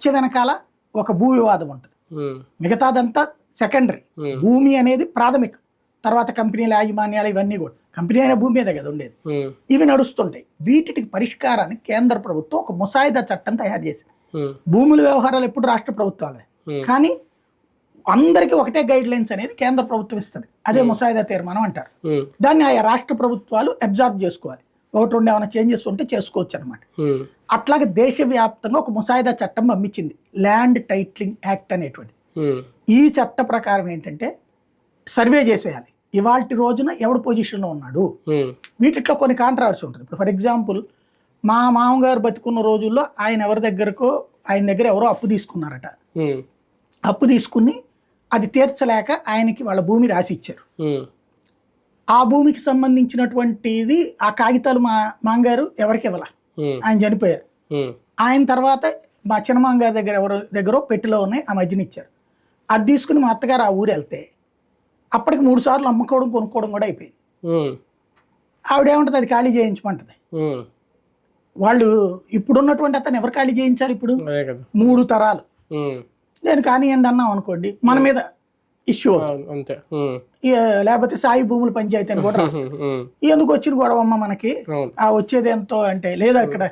చర్చ వెనకాల ఒక భూ వివాదం ఉంటుంది మిగతాదంతా సెకండరీ. భూమి అనేది ప్రాథమికం. తర్వాత కంపెనీల యాజమాన్యాలు ఇవన్నీ కూడా. కంపెనీ అయిన భూమి మీదే కదా ఉండేది. ఇవి నడుస్తుంటాయి. వీటికి పరిష్కారానికి కేంద్ర ప్రభుత్వం ఒక ముసాయిదా చట్టం తయారు చేసింది. భూముల వ్యవహారాలు ఎప్పుడు రాష్ట్ర ప్రభుత్వాలే. కానీ అందరికీ ఒకటే గైడ్ లైన్స్ అనేది కేంద్ర ప్రభుత్వం ఇస్తుంది. అదే ముసాయిదా తీర్మానం అంటారు. దాన్ని ఆయా రాష్ట్ర ప్రభుత్వాలు అబ్జార్బ్ చేసుకోవాలి. ఒకటి రెండు ఏమైనా చేంజెస్ ఉంటే చేసుకోవచ్చు అనమాట అట్లాగే దేశవ్యాప్తంగా ఒక ముసాయిదా చట్టం పంపించింది. ల్యాండ్ టైట్లింగ్ యాక్ట్ అనేటువంటి ఈ చట్ట ప్రకారం ఏంటంటే సర్వే చేసేయాలి. ఇవాళ రోజున ఎవడు పొజిషన్లో ఉన్నాడు? వీటిలో కొన్ని కాంట్రవర్సీ ఉంటుంది. ఇప్పుడు ఫర్ ఎగ్జాంపుల్ మా మామగారు బతుకున్న రోజుల్లో ఆయన ఎవరి దగ్గరకో ఆయన దగ్గర ఎవరో అప్పు తీసుకున్నారట. అప్పు తీసుకుని అది తీర్చలేక ఆయనకి వాళ్ళ భూమి రాసి ఇచ్చారు ఆ భూమికి సంబంధించినటువంటిది ఆ కాగితాలు మా మామగారు ఎవరికి ఇవ్వాల? ఆయన చనిపోయారు. ఆయన తర్వాత మా చిన్నమాంగారి దగ్గర ఎవరు దగ్గర పెట్టెలో ఉన్నాయి ఆ మధ్యన ఇచ్చారు. అది తీసుకుని మా అత్తగారు ఆ ఊరు వెళ్తే అప్పటికి మూడు సార్లు అమ్ముకోవడం కొనుక్కోవడం కూడా అయిపోయింది. ఉమ్, ఆవిడ ఏమంటుంది? అది ఖాళీ చేయించమంటది. వాళ్ళు ఇప్పుడున్నటువంటి అతను ఎవరు ఖాళీ చేయించాలి ఇప్పుడు? మూడు తరాలు. నేను కానివ్వండి అన్నాం అనుకోండి మన మీద ఇష్యూ అంతే. లేకపోతే సాయి భూముల పంచాయతీ అని కూడా ఎందుకు వచ్చిన గొడవ అమ్మ మనకి ఆ వచ్చేది ఎంతో అంటే లేదా ఇక్కడ